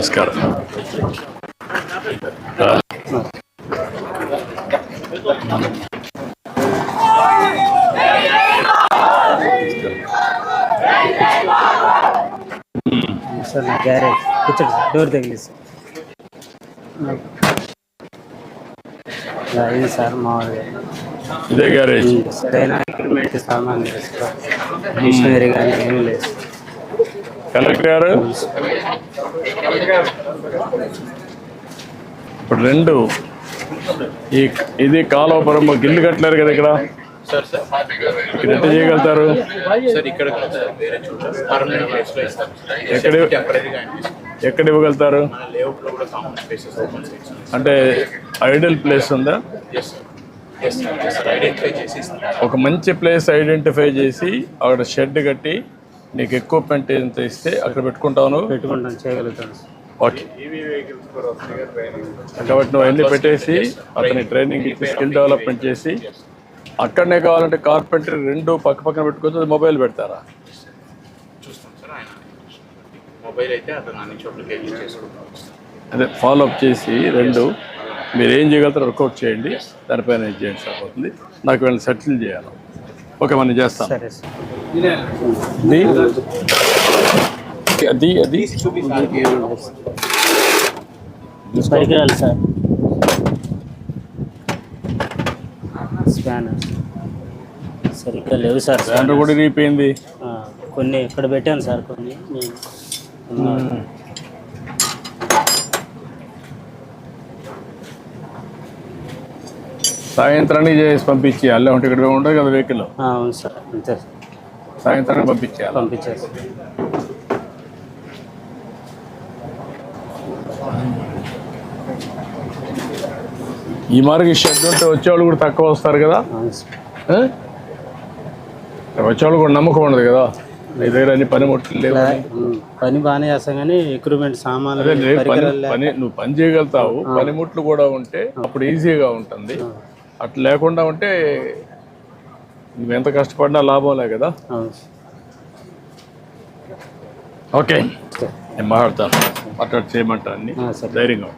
నమస్కారం. సార్ నా గ్యారేజ్ కూర్చోండి సార్ డోర్ తగిలి సార్ అయింది సార్ మామూలుగా ఇదే గ్యారేజ్ సరైన సామాన్ లేదు సార్ మిషనరీ కానీ ఏం లేదు కలెక్టర్ గారు? ఇప్పుడు రెండు. ఈ ఇది కాలువపురం గిల్లు కట్టలేరు కదా ఇక్కడ? ఇక్కడ ఎట్ట చేయగలుగుతారు? ఎక్కడ ఎక్కడ ఇవ్వగలుగుతారు? అంటే ఐడల్ ప్లేస్ ఉందా? ఒక మంచి ప్లేస్ ఐడెంటిఫై చేసి అక్కడ షెడ్ కట్టి నీకు ఎక్విప్మెంట్ ఎంత ఇస్తే అక్కడ పెట్టుకుంటాను పెట్టుకుంటాం చేయగలుగుతాం. సార్ ఓకే కాబట్టి నువ్వు అన్ని పెట్టేసి అతని ట్రైనింగ్ ఇచ్చి స్కిల్ డెవలప్మెంట్ చేసి అక్కడనే కావాలంటే కార్పెంటర్ రెండు పక్క పక్కన పెట్టుకోవచ్చు మొబైల్ పెడతారా? చూస్తాం సార్ ఆయన మొబైల్ అయితే అతను అన్ని చోట్లకి వెళ్ళి చేసుకుంటాం. అదే ఫాలో అప్ చేసి రెండు మీరు ఏం చేయగలుగుతారో వర్కౌట్ చేయండి దానిపైన ఇది చేయండి సరిపోతుంది నాకు వీళ్ళని సెటిల్ చేయాలి. ఓకే మనం చేస్తాం సరే సార్. అది అది అది పరికరాలు సార్. స్కానర్ సరిగ్గా లేవు సార్ దాంట్లో కూడా ఇరిగిపోయింది ఆ, కొన్ని ఇక్కడ పెట్టాను సార్ కొన్ని నేను ఉన్నా. సాయంత్రానికి చేసి పంపించి అల్లే ఉంటే ఇక్కడ ఉంటుంది కదా వెహికల్ ఆ, అవును సార్ అంతే సార్. సాయంత్రానికి పంపించేయాలి. పంపించారు ఈ మార్గం షెడ్ ఉంటే వచ్చేవాళ్ళు కూడా తక్కువ వస్తారు కదా? వచ్చేవాళ్ళు కూడా నమ్మకం ఉండదు కదా? నీ దగ్గర అన్ని ఇలా, ఉమ్, పని బాగానే చేస్తాం కానీ ఎక్విప్మెంట్ సామాన్లు పని పని నువ్వు పని చేయగలుగుతావు. పనిముట్లు కూడా ఉంటే అప్పుడు ఈజీగా ఉంటుంది. అట్లా లేకుండా ఉంటే నువ్వు ఎంత కష్టపడినా లాభంలే కదా. ఓకే. నేను మాట్లాడతాను. మాట్లాడి చేయమంటా అన్ని. ఆ, సరే. ధైర్యంగా.